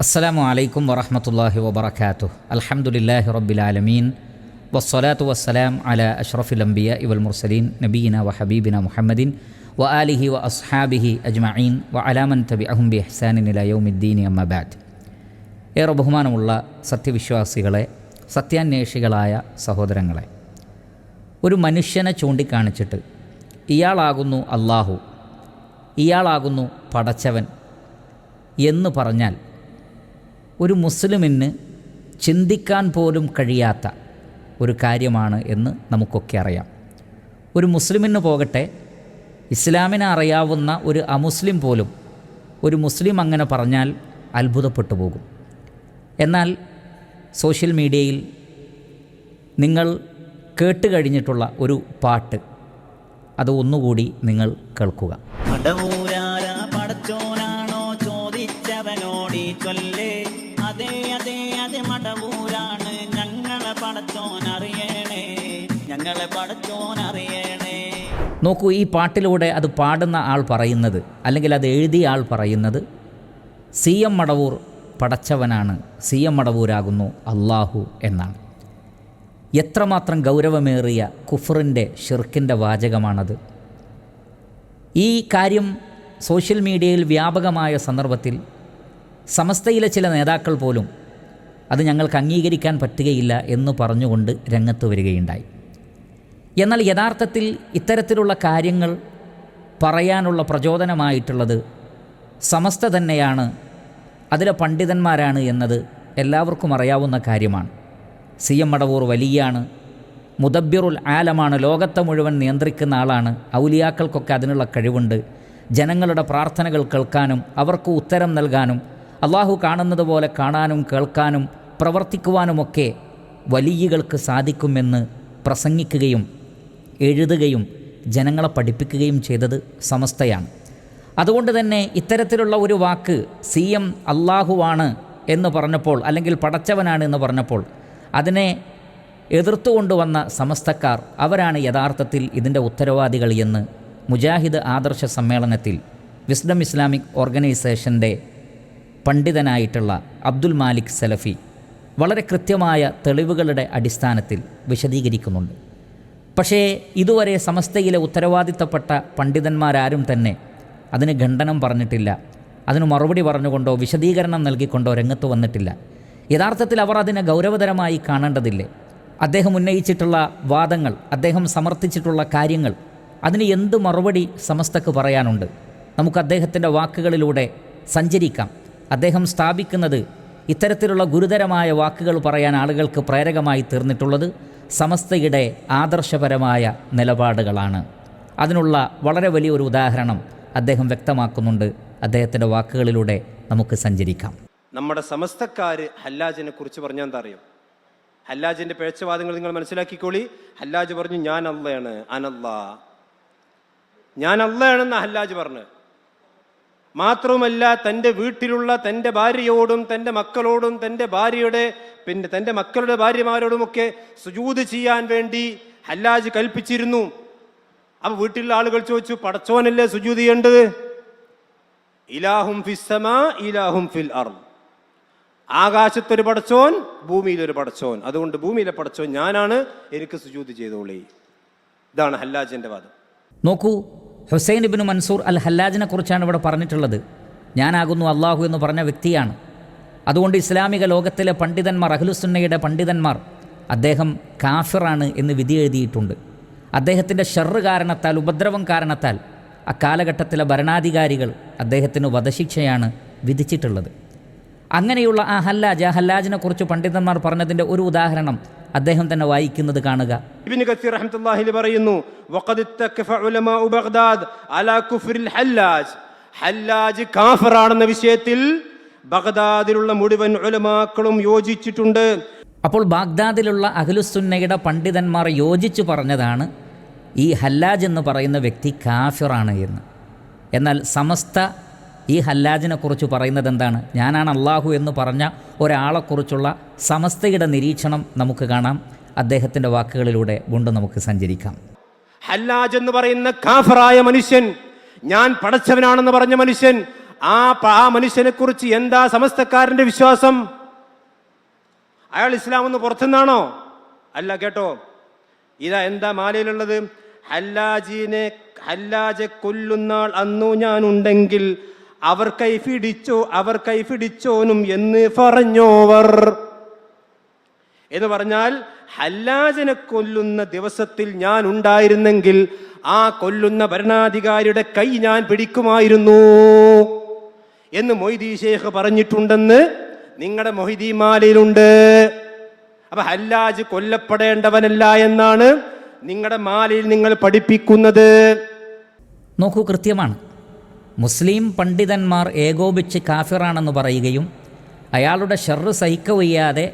അസ്സലാമു അലൈക്കും വറഹമത്തല്ലാഹി വബർക്കാത്തു അലഹമുല്ലാഹി റബ്ബിൽ ആലമീൻ. വസ്സലാത്തു വസ്സലാം അല അഷ്റഫിൽ അംബിയ ഇവൽ മുർസലീൻ നബീന വ ഹബീബിന മുഹമ്മദിൻ വ ആലിഹി വ അസ്ഹാബിഹി അജ്മഈൻ വ അലാമൻ തബി അഹുംബി ഹസാനിൻ യൗമിദ്ദീൻ അമ്മബാദ് ഏറെ ബഹുമാനമുള്ള സത്യവിശ്വാസികളെ സത്യാന്വേഷികളായ സഹോദരങ്ങളെ ഒരു മനുഷ്യനെ ചൂണ്ടിക്കാണിച്ചിട്ട് ഇയാളാകുന്നു അള്ളാഹു ഇയാളാകുന്നു പടച്ചവൻ എന്ന് പറഞ്ഞാൽ ഒരു മുസ്ലിമിന് ചിന്തിക്കാൻ പോലും കഴിയാത്ത ഒരു കാര്യമാണ് എന്ന് നമുക്കൊക്കെ അറിയാം. ഒരു മുസ്ലിമിന് പോകട്ടെ ഇസ്ലാമിനെ അറിയാവുന്ന ഒരു അമുസ്ലിം പോലും ഒരു മുസ്ലിം അങ്ങനെ പറഞ്ഞാൽ അത്ഭുതപ്പെട്ടു പോകും. എന്നാൽ സോഷ്യൽ മീഡിയയിൽ നിങ്ങൾ കേട്ട് കഴിഞ്ഞിട്ടുള്ള ഒരു പാട്ട് അത് ഒന്നുകൂടി നിങ്ങൾ കേൾക്കുക. നോക്കൂ ഈ പാട്ടിലൂടെ അത് പാടുന്ന ആൾ പറയുന്നത് അല്ലെങ്കിൽ അത് എഴുതിയ ആൾ പറയുന്നത് സി എം മടവൂർ പടച്ചവനാണ് സി എം മടവൂരാകുന്നു അള്ളാഹു എന്നാണ്. എത്രമാത്രം ഗൗരവമേറിയ കുഫറിന്റെ ഷിർക്കിന്റെ വാചകമാണത്. ഈ കാര്യം സോഷ്യൽ മീഡിയയിൽ വ്യാപകമായ സന്ദർഭത്തിൽ സമസ്തയിലെ ചില നേതാക്കൾ പോലും അത് ഞങ്ങൾക്ക് അംഗീകരിക്കാൻ പറ്റുകയില്ല എന്ന് പറഞ്ഞുകൊണ്ട് രംഗത്ത് വരികയുണ്ടായി. എന്നാൽ യഥാർത്ഥത്തിൽ ഇത്തരത്തിലുള്ള കാര്യങ്ങൾ പറയാനുള്ള പ്രചോദനമായിട്ടുള്ളത് സമസ്ത തന്നെയാണ് അതിലെ പണ്ഡിതന്മാരാണ് എന്നത് എല്ലാവർക്കും അറിയാവുന്ന കാര്യമാണ്. സി എം മടവൂർ വലിയാണ് മുദബ്ബിറുൽ ആലമാണ് ലോകത്തെ മുഴുവൻ നിയന്ത്രിക്കുന്ന ആളാണ്. ഔലിയാക്കൾക്കൊക്കെ അതിനുള്ള കഴിവുണ്ട്. ജനങ്ങളുടെ പ്രാർത്ഥനകൾ കേൾക്കാനും അവർക്ക് ഉത്തരം നൽകാനും അള്ളാഹു കാണുന്നത് പോലെ കാണാനും കേൾക്കാനും പ്രവർത്തിക്കുവാനുമൊക്കെ വലിയകൾക്ക് സാധിക്കുമെന്ന് പ്രസംഗിക്കുകയും എഴുതുകയും ജനങ്ങളെ പഠിപ്പിക്കുകയും ചെയ്തത് സമസ്തയാണ്. അതുകൊണ്ട് തന്നെ ഇത്തരത്തിലുള്ള ഒരു വാക്ക് സി എം അള്ളാഹുവാണ് എന്ന് പറഞ്ഞപ്പോൾ അല്ലെങ്കിൽ പടച്ചവനാണ് എന്ന് പറഞ്ഞപ്പോൾ അതിനെ എതിർത്തു കൊണ്ടുവന്ന സമസ്തക്കാർ അവരാണ് യഥാർത്ഥത്തിൽ ഇതിന്റെ ഉത്തരവാദികൾ എന്ന് മുജാഹിദ് ആദർശ സമ്മേളനത്തിൽ വിസ്ഡം ഇസ്ലാമിക് ഓർഗനൈസേഷന്റെ പണ്ഡിതനായിട്ടുള്ള അബ്ദുൽ മാലിക് സലഫി വളരെ കൃത്യമായ തെളിവുകളുടെ അടിസ്ഥാനത്തിൽ വിശദീകരിക്കുന്നുണ്ട്. പക്ഷേ ഇതുവരെ സമസ്തയിലെ ഉത്തരവാദിത്തപ്പെട്ട പണ്ഡിതന്മാരാരും തന്നെ അതിന് ഖണ്ഡനം പറഞ്ഞിട്ടില്ല. അതിന് മറുപടി പറഞ്ഞുകൊണ്ടോ വിശദീകരണം നൽകിക്കൊണ്ടോ രംഗത്ത് വന്നിട്ടില്ല. യഥാർത്ഥത്തിൽ അവർ അതിനെ ഗൗരവതരമായി കാണേണ്ടതില്ലേ? അദ്ദേഹം ഉന്നയിച്ചിട്ടുള്ള വാദങ്ങൾ അദ്ദേഹം സമർത്ഥിച്ചിട്ടുള്ള കാര്യങ്ങൾ അതിന് എന്ത് മറുപടി സമസ്തക്ക് പറയാനുണ്ട്? നമുക്ക് അദ്ദേഹത്തിന്റെ വാക്കുകളിലൂടെ സഞ്ചരിക്കാം. അദ്ദേഹം സ്ഥാപിക്കുന്നത് ഇത്തരത്തിലുള്ള ഗുരുതരമായ വാക്കുകൾ പറയാൻ ആളുകൾക്ക് പ്രേരകമായി തീർന്നിട്ടുള്ളത് സമസ്തയുടെ ആദർശപരമായ നിലപാടുകളാണ്. അതിനുള്ള വളരെ വലിയൊരു ഉദാഹരണം അദ്ദേഹം വ്യക്തമാക്കുന്നുണ്ട്. അദ്ദേഹത്തിന്റെ വാക്കുകളിലൂടെ നമുക്ക് സഞ്ചരിക്കാം. നമ്മുടെ സമസ്തക്കാർ ഹല്ലാജിനെ കുറിച്ച് പറഞ്ഞാൽ എന്താ അറിയും? ഹല്ലാജിന്റെ പിഴച്ചവാദങ്ങൾ നിങ്ങൾ മനസ്സിലാക്കിക്കോളി. ഹല്ലാജ് പറഞ്ഞു ഞാൻ അള്ളയാണ് അനല്ല. ഞാൻ അള്ളയാണെന്ന് ഹല്ലാജ് പറഞ്ഞു. മാത്രവുമല്ല തന്റെ വീട്ടിലുള്ള തന്റെ ഭാര്യയോടും തന്റെ മക്കളോടും തന്റെ ഭാര്യയുടെ പിന്നെ തന്റെ മക്കളുടെ ഭാര്യമാരോടുമൊക്കെ സുജൂത് ചെയ്യാൻ വേണ്ടി ഹല്ലാജ് കൽപ്പിച്ചിരുന്നു. അപ്പൊ വീട്ടിലുള്ള ആളുകൾ ചോദിച്ചു പടച്ചോനല്ലേ സുജൂത് ചെയ്യേണ്ടത്? ഇലാഹും ഫിസ്സമാ ഇലാഹും ഫിൽ അർ ആകാശത്തൊരു പടച്ചോൻ ഭൂമിയിലൊരു പടച്ചോൻ. അതുകൊണ്ട് ഭൂമിയിലെ പടച്ചോൻ ഞാനാണ് എനിക്ക് സുജൂത് ചെയ്തോളി. ഇതാണ് ഹല്ലാജിന്റെ വാദം. നോക്കൂ ഹുസൈൻ ഇബിന് മൻസൂർ അൽ ഹല്ലാജിനെ കുറിച്ചാണ് ഇവിടെ പറഞ്ഞിട്ടുള്ളത്. ഞാനാകുന്നു അള്ളാഹു എന്ന് പറഞ്ഞ വ്യക്തിയാണ്. അതുകൊണ്ട് ഇസ്ലാമിക ലോകത്തിലെ പണ്ഡിതന്മാർ അഖിലുസുന്നയുടെ പണ്ഡിതന്മാർ അദ്ദേഹം കാഫിറാണ് എന്ന് വിധി എഴുതിയിട്ടുണ്ട്. അദ്ദേഹത്തിന്റെ ഷെറ് കാരണത്താൽ ഉപദ്രവം കാരണത്താൽ ആ കാലഘട്ടത്തിലെ ഭരണാധികാരികൾ അദ്ദേഹത്തിന് വധശിക്ഷയാണ് വിധിച്ചിട്ടുള്ളത്. അങ്ങനെയുള്ള ആ ഹല്ലാജ് ആ ഹല്ലാജിനെ കുറിച്ച് പണ്ഡിതന്മാർ പറഞ്ഞതിന്റെ ഒരു ഉദാഹരണം അദ്ദേഹം തന്നെ വായിക്കുന്നത് കാണുക. ഇബ്നു കസീർ റഹ്മത്തുള്ളാഹി പറയുന്നു വഖദ് ഇത്തഖഫ ഉലമാഉ ബഗ്ദാദ് അലാ കുഫ്രിൽ ഹല്ലാജ്. ഹല്ലാജ് കാഫിറാണെന്ന വിഷയത്തിൽ ബഗ്ദാദിലുള്ള മുഴുവൻ ഉലമാക്കളും യോജിച്ചിട്ടുണ്ട്. അപ്പോൾ ബാഗ്ദാദിലുള്ള അഖിലുസുന്നയുടെ പണ്ഡിതന്മാർ യോജിച്ചു പറഞ്ഞതാണ് ഈ ഹല്ലാജ് എന്ന് പറയുന്ന വ്യക്തി കാഫിറാണ് എന്ന്. എന്നാൽ സമസ്ത ഈ ഹല്ലാജിനെക്കുറിച്ച് പറയുന്നത് എന്താണ്? ഞാനാണ് അള്ളാഹു എന്ന് പറഞ്ഞ ഒരാളെക്കുറിച്ചുള്ള സമസ്തയുടെ നിരീക്ഷണം നമുക്ക് കാണാം. അദ്ദേഹത്തിന്റെ വാക്കുകളിലൂടെ കൊണ്ട് നമുക്ക് സഞ്ചരിക്കാം. ഹല്ലാജ് എന്ന് പറയുന്ന കാഫറായ മനുഷ്യൻ ഞാൻ പടച്ചവനാണെന്ന് പറഞ്ഞ മനുഷ്യൻ ആ ആ മനുഷ്യനെ കുറിച്ച് എന്താ സമസ്തക്കാരന്റെ വിശ്വാസം? അയാൾ ഇസ്ലാം എന്ന് പുറത്തുനിന്നാണോ? അല്ല കേട്ടോ. ഇതാ എന്താ മാലയിലുള്ളത്? ഹല്ലാജിനെ ഹല്ലാജെ കൊല്ലുന്നാൾ അന്നു ഞാൻ ഉണ്ടെങ്കിൽ അവർ കൈഫിടിച്ചോ അവർ കൈഫിടിച്ചോനും എന്ന് പറഞ്ഞോവർ. എന്ന് പറഞ്ഞാൽ ഹല്ലാജനെ കൊല്ലുന്ന ദിവസത്തിൽ ഞാൻ ഉണ്ടായിരുന്നെങ്കിൽ ആ കൊല്ലുന്ന ഭരണാധികാരിയുടെ കൈ ഞാൻ പിടിക്കുമായിരുന്നു എന്ന് മൊയ്തീ ഷേഖ് പറഞ്ഞിട്ടുണ്ടെന്ന് നിങ്ങളുടെ മൊഹിദി മാലയിലുണ്ട് അപ്പൊ ഹല്ലാജ് കൊല്ലപ്പെടേണ്ടവനല്ല എന്നാണ് നിങ്ങളുടെ മാലയിൽ നിങ്ങൾ പഠിപ്പിക്കുന്നത്. നോക്കൂ കൃത്യമാണ്. മുസ്ലിം പണ്ഡിതന്മാർ ഏകോപിച്ച് കാഫിറാണെന്ന് പറയുകയും അയാളുടെ ഷെറ് സഹിക്കവയ്യാതെ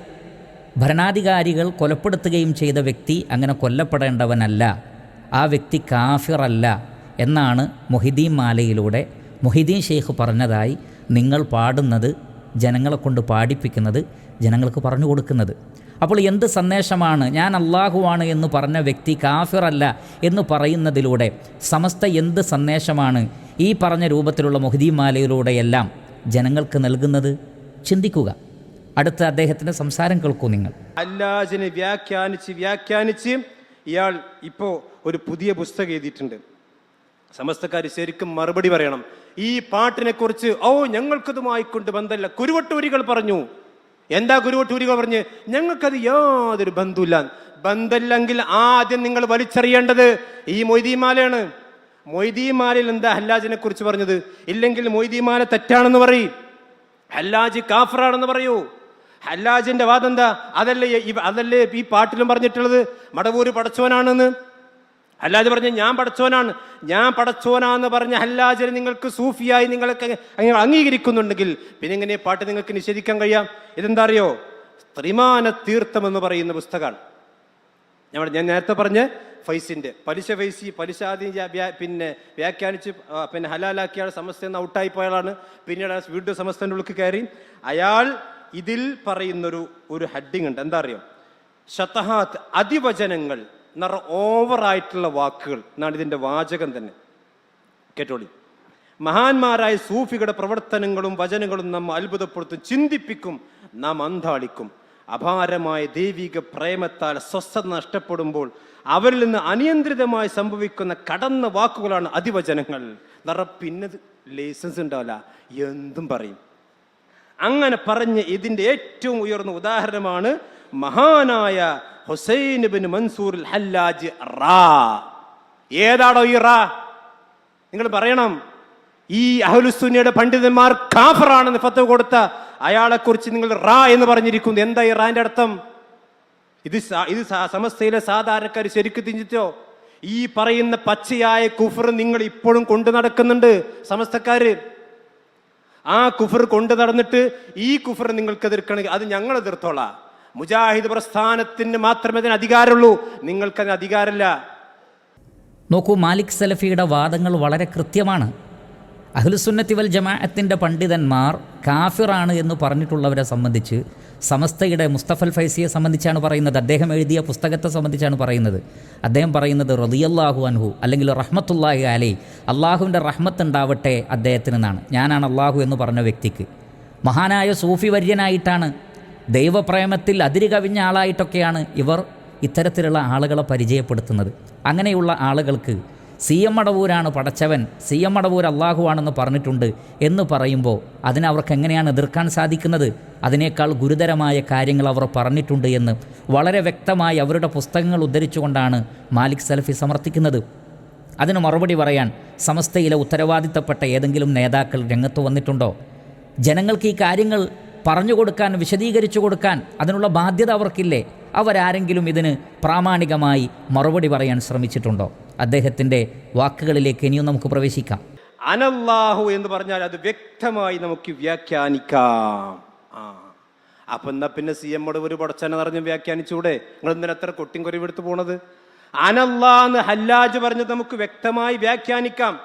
ഭരണാധികാരികൾ കൊലപ്പെടുത്തുകയും ചെയ്ത വ്യക്തി അങ്ങനെ കൊല്ലപ്പെടേണ്ടവനല്ല. ആ വ്യക്തി കാഫിറല്ല എന്നാണ് മൊഹിദീൻ മാലയിലൂടെ മൊഹിദീൻ ഷെയ്ഖ് പറഞ്ഞതായി നിങ്ങൾ പാടുന്നത് ജനങ്ങളെ കൊണ്ട് പാടിപ്പിക്കുന്നത് ജനങ്ങൾക്ക് പറഞ്ഞു കൊടുക്കുന്നത്. അപ്പോൾ എന്ത് സന്ദേശമാണ്? ഞാൻ അള്ളാഹുവാണ് എന്ന് പറഞ്ഞ വ്യക്തി കാഫിറല്ല എന്ന് പറയുന്നതിലൂടെ സമസ്ത എന്ത് സന്ദേശമാണ്? ഈ പറഞ്ഞ രൂപത്തിലുള്ള മൊഹിദീമാലയിലൂടെയെല്ലാം ജനങ്ങൾക്ക് നൽകുന്നത് ചിന്തിക്കുക. അടുത്ത അദ്ദേഹത്തിന്റെ സംസാരം കേൾക്കൂ നിങ്ങൾ. അല്ലാജിനെ വ്യാഖ്യാനിച്ച് വ്യാഖ്യാനിച്ച് ഇയാൾ ഇപ്പോ ഒരു പുതിയ പുസ്തകം എഴുതിയിട്ടുണ്ട്. സമസ്തക്കാർ ശരിക്കും മറുപടി പറയണം. ഈ പാട്ടിനെ കുറിച്ച് ഓ ഞങ്ങൾക്കതുമായി കൊണ്ട് ബന്ധമില്ല കുരുവട്ടൂരികൾ പറഞ്ഞു. എന്താ കുരുവട്ടൂരികൾ പറഞ്ഞ്? ഞങ്ങൾക്കത് യാതൊരു ബന്ധമില്ല ബന്ധമില്ലെങ്കിൽ ആദ്യം നിങ്ങൾ വലിച്ചെറിയേണ്ടത് ഈ മൊയ്തീമാലയാണ് മൊയ്തീമാലയിൽ എന്താ ഹല്ലാജിനെ കുറിച്ച് പറഞ്ഞത്? ഇല്ലെങ്കിൽ മൊയ്തീമാല തെറ്റാണെന്ന് പറയും. ഹല്ലാജ് കാഫറാണെന്ന് പറയൂ. ഹല്ലാജിന്റെ വാദം എന്താ അതല്ലേ അതല്ലേ ഈ പാട്ടിലും പറഞ്ഞിട്ടുള്ളത്? മടവൂര് പടച്ചോനാണെന്ന്. ഹല്ലാജ് പറഞ്ഞ ഞാൻ പടച്ചോനാണ്. ഞാൻ പടച്ചോനാന്ന് പറഞ്ഞ ഹല്ലാജിനെ നിങ്ങൾക്ക് സൂഫിയായി നിങ്ങൾക്ക് അംഗീകരിക്കുന്നുണ്ടെങ്കിൽ പിന്നെ ഇങ്ങനെ പാട്ട് നിങ്ങൾക്ക് നിഷേധിക്കാൻ കഴിയാം? ഇതെന്താ അറിയോ? ത്രിമാന തീർത്ഥം എന്ന് പറയുന്ന പുസ്തകമാണ് ഞാൻ ഞാൻ നേരത്തെ പറഞ്ഞ ഫൈസിന്റെ പലിശ ഫൈസി പലിശ ആദ്യം വ്യാ- വ്യാ- പിന്നെ വ്യാഖ്യാനിച്ച് പിന്നെ ഹലാലാക്കിയ സമസ്തയിൽ നിന്ന് ഔട്ടായി പോയാളാണ് പിന്നീട് വീണ്ടും സമസ്തന്റെ ഉള്ളിൽ കയറി. അയാൾ ഇതിൽ പറയുന്നൊരു ഒരു ഹെഡിങ് ഉണ്ട്. എന്താ അറിയാം? ഷത്തഹാത്ത് അതിവചനങ്ങൾ നിറ ഓവറായിട്ടുള്ള വാക്കുകൾ എന്നാണ് ഇതിന്റെ വാചകം തന്നെ. കേട്ടോളി. മഹാന്മാരായ സൂഫികളുടെ പ്രവർത്തനങ്ങളും വചനങ്ങളും നമ്മെ അത്ഭുതപ്പെടുത്തും ചിന്തിപ്പിക്കും നാം അന്താളിക്കും അപാരമായ ദൈവിക പ്രേമത്താൽ സ്വസ്ഥത നഷ്ടപ്പെടുമ്പോൾ അവരിൽ നിന്ന് അനിയന്ത്രിതമായി സംഭവിക്കുന്ന കടന്ന വാക്കുകളാണ് അതിവചനങ്ങൾ നിറ പിന്നത് ലൈസൻസ് ഉണ്ടാവില്ല. എന്തും പറയും. അങ്ങനെ പറഞ്ഞ ഇതിന്റെ ഏറ്റവും ഉയർന്ന ഉദാഹരണമാണ് മഹാനായ ഹുസൈൻ ബിൻ മൻസൂർ ഹല്ലാജ് റാ. ഏതാണോ ഈ റാ? നിങ്ങൾ പറയണം. ഈ അഹുലുസുന്നിയുടെ പണ്ഡിതന്മാർ കാഫറാണെന്ന് ഫത്ത് കൊടുത്ത അയാളെ കുറിച്ച് നിങ്ങൾ റാ എന്ന് പറഞ്ഞിരിക്കുന്നു. എന്താ ഈ റാന്റെ അർത്ഥം? ഇത് ഇത് സമസ്തയിലെ സാധാരണക്കാർ ശരിക്കും തിരിച്ചോ ഈ പറയുന്ന പച്ചയായ കുഫർ നിങ്ങൾ ഇപ്പോഴും കൊണ്ടു നടക്കുന്നുണ്ട് സമസ്തക്കാര്. ആ കുഫർ കൊണ്ടു നടന്നിട്ട് ഈ കുഫർ നിങ്ങൾക്ക് എതിർക്കണമെങ്കിൽ അത് ഞങ്ങൾ എതിർത്തോളാം. മുജാഹിദ് പ്രസ്ഥാനത്തിന് മാത്രമേ അതിന് അധികാരമുള്ളൂ. നിങ്ങൾക്കതിന് അധികാരമില്ല. നോക്കൂ മാലിക് സലഫിയുടെ വാദങ്ങൾ വളരെ കൃത്യമാണ്. അഹ്ലുസുന്നത്തി വൽ ജമാഅത്തിന്റെ പണ്ഡിതന്മാർ കാഫിറാണ് എന്ന് പറഞ്ഞിട്ടുള്ളവരെ സംബന്ധിച്ച് സമസ്തയുടെ മുസ്തഫൽ ഫൈസിയെ സംബന്ധിച്ചാണ് പറയുന്നത് അദ്ദേഹം എഴുതിയ പുസ്തകത്തെ സംബന്ധിച്ചാണ് പറയുന്നത്. അദ്ദേഹം പറയുന്നത് റളിയല്ലാഹു അൻഹു അല്ലെങ്കിൽ റഹ്മത്തുല്ലാഹി അലൈ അള്ളാഹുവിന്റെ റഹ്മത്ത് ഉണ്ടാവട്ടെ അദ്ദേഹത്തിന് എന്നാണ് ഞാനാണ് അള്ളാഹു എന്ന് പറഞ്ഞ വ്യക്തിക്ക്. മഹാനായ സൂഫി വര്യനായിട്ടാണ് ദൈവപ്രേമത്തിൽ അതിരി കവിഞ്ഞ ആളായിട്ടൊക്കെയാണ് ഇവർ ഇത്തരത്തിലുള്ള ആളുകളെ പരിചയപ്പെടുത്തുന്നത്. അങ്ങനെയുള്ള ആളുകൾക്ക് സി എം മടവൂരാണ് പടച്ചവൻ സി എം മടവൂർ അള്ളാഹുവാണെന്ന് പറഞ്ഞിട്ടുണ്ട് എന്ന് പറയുമ്പോൾ അതിനെ അവർക്ക് എങ്ങനെയാണ് എതിർക്കാൻ സാധിക്കുന്നത്? അതിനേക്കാൾ ഗുരുതരമായ കാര്യങ്ങൾ അവർ പറഞ്ഞിട്ടുണ്ട് എന്ന് വളരെ വ്യക്തമായി അവരുടെ പുസ്തകങ്ങൾ ഉദ്ധരിച്ചുകൊണ്ടാണ് മാലിക് സലഫി സമർത്ഥിക്കുന്നത്. അതിന് മറുപടി പറയാൻ സമസ്തയിലെ ഉത്തരവാദിത്തപ്പെട്ട ഏതെങ്കിലും നേതാക്കൾ രംഗത്ത് വന്നിട്ടുണ്ടോ? ജനങ്ങൾക്ക് ഈ കാര്യങ്ങൾ പറഞ്ഞു കൊടുക്കാൻ വിശദീകരിച്ചു കൊടുക്കാൻ അതിനുള്ള ബാധ്യത അവർക്കില്ലേ? അവരാരെങ്കിലും ഇതിന് പ്രാമാണികമായി മറുപടി പറയാൻ ശ്രമിച്ചിട്ടുണ്ടോ? അദ്ദേഹത്തിന്റെ വാക്കുകളിലേക്ക് ഇനിയും നമുക്ക് പ്രവേശിക്കാം. അനല്ലാഹു എന്ന് പറഞ്ഞാൽ അത് വ്യക്തമായി നമുക്ക് വ്യാഖ്യാനിക്കാം. ആ. അപ്പൊ എന്നാ പിന്നെ സി എമ്മോട് ഒരു പടച്ചനെ നിറഞ്ഞ് വ്യാഖ്യാനിച്ചൂടെ? നിങ്ങൾ എന്തിനാ എത്ര കൊട്ടിയും കുറവ് എടുത്തു പോണത്? അനല്ലാന്ന് ഹല്ലാജ് പറഞ്ഞത് നമുക്ക് വ്യക്തമായി വ്യാഖ്യാനിക്കാം.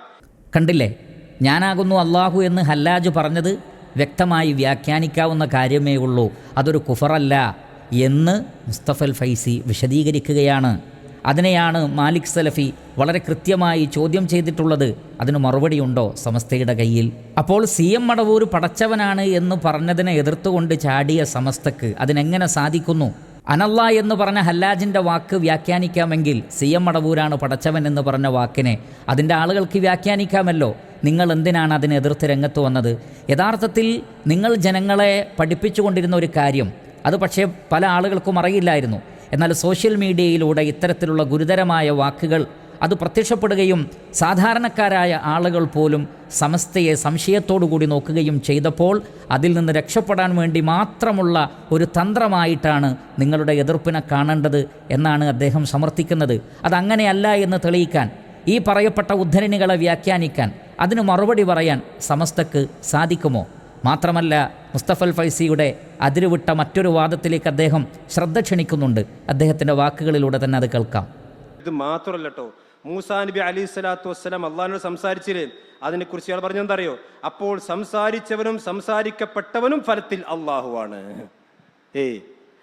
കണ്ടില്ലേ? ഞാനാകുന്നു അള്ളാഹു എന്ന് ഹല്ലാജ് പറഞ്ഞത് വ്യക്തമായി വ്യാഖ്യാനിക്കാവുന്ന കാര്യമേ ഉള്ളൂ. അതൊരു കുഫറല്ല എന്ന് മുസ്തഫൽ ഫൈസി വിശദീകരിക്കുകയാണ്. അതിനെയാണ് മാലിക് സലഫി വളരെ കൃത്യമായി ചോദ്യം ചെയ്തിട്ടുള്ളത്. അതിന് മറുപടിയുണ്ടോ സമസ്തയുടെ കയ്യിൽ? അപ്പോൾ സി എം മടവൂർ പടച്ചവനാണ് എന്ന് പറഞ്ഞതിനെ എതിർത്തുകൊണ്ട് ചാടിയ സമസ്തക്ക് അതിനെങ്ങനെ സാധിക്കുന്നു? അനല്ല എന്ന് പറഞ്ഞ ഹല്ലാജിന്റെ വാക്ക് വ്യാഖ്യാനിക്കാമെങ്കിൽ സി എം മടവൂരാണ് പടച്ചവൻ എന്ന് പറഞ്ഞ വാക്കിനെ അതിന്റെ ആളുകൾക്ക് വ്യാഖ്യാനിക്കാമല്ലോ. നിങ്ങൾ എന്തിനാണ് അതിനെ എതിർത്ത് രംഗത്ത് വന്നത്? യഥാർത്ഥത്തിൽ നിങ്ങൾ ജനങ്ങളെ പഠിപ്പിച്ചുകൊണ്ടിരുന്ന ഒരു കാര്യം. അത് പക്ഷേ പല ആളുകൾക്കും അറിയില്ലായിരുന്നു. എന്നാൽ സോഷ്യൽ മീഡിയയിലൂടെ ഇത്തരത്തിലുള്ള ഗുരുതരമായ വാക്കുകൾ അത് പ്രത്യക്ഷപ്പെടുകയും സാധാരണക്കാരായ ആളുകൾ പോലും സമസ്തയെ സംശയത്തോടുകൂടി നോക്കുകയും ചെയ്തപ്പോൾ അതിൽ നിന്ന് രക്ഷപ്പെടാൻ വേണ്ടി മാത്രമുള്ള ഒരു തന്ത്രമായിട്ടാണ് നിങ്ങളുടെ എതിർപ്പിനെ കാണേണ്ടത് എന്നാണ് അദ്ദേഹം സമർത്ഥിക്കുന്നത്. അതങ്ങനെയല്ല എന്ന് തെളിയിക്കാൻ ഈ പറയപ്പെട്ട ഉദ്ധരണികളെ വ്യാഖ്യാനിക്കാൻ അതിന് മറുപടി പറയാൻ സമസ്തക്ക് സാധിക്കുമോ? മാത്രമല്ല മുസ്തഫൽ ഫൈസിയുടെ അതിരുവിട്ട മറ്റൊരു വാദത്തിലേക്ക് അദ്ദേഹം ശ്രദ്ധ ക്ഷണിക്കുന്നുണ്ട്. അദ്ദേഹത്തിന്റെ വാക്കുകളിലൂടെ തന്നെ അത് കേൾക്കാം. ഇത് മാത്രമല്ല കേട്ടോ മൂസാ നബി അലി സ്വലാത്തു വസ്സലാം അള്ളഹാനോട് സംസാരിച്ചില്ലേ? അതിനെക്കുറിച്ച് ഇയാൾ പറഞ്ഞെന്താ അറിയോ അപ്പോൾ സംസാരിച്ചവനും സംസാരിക്കപ്പെട്ടവനും ഫലത്തിൽ അള്ളാഹുവാണ് ഏയ്.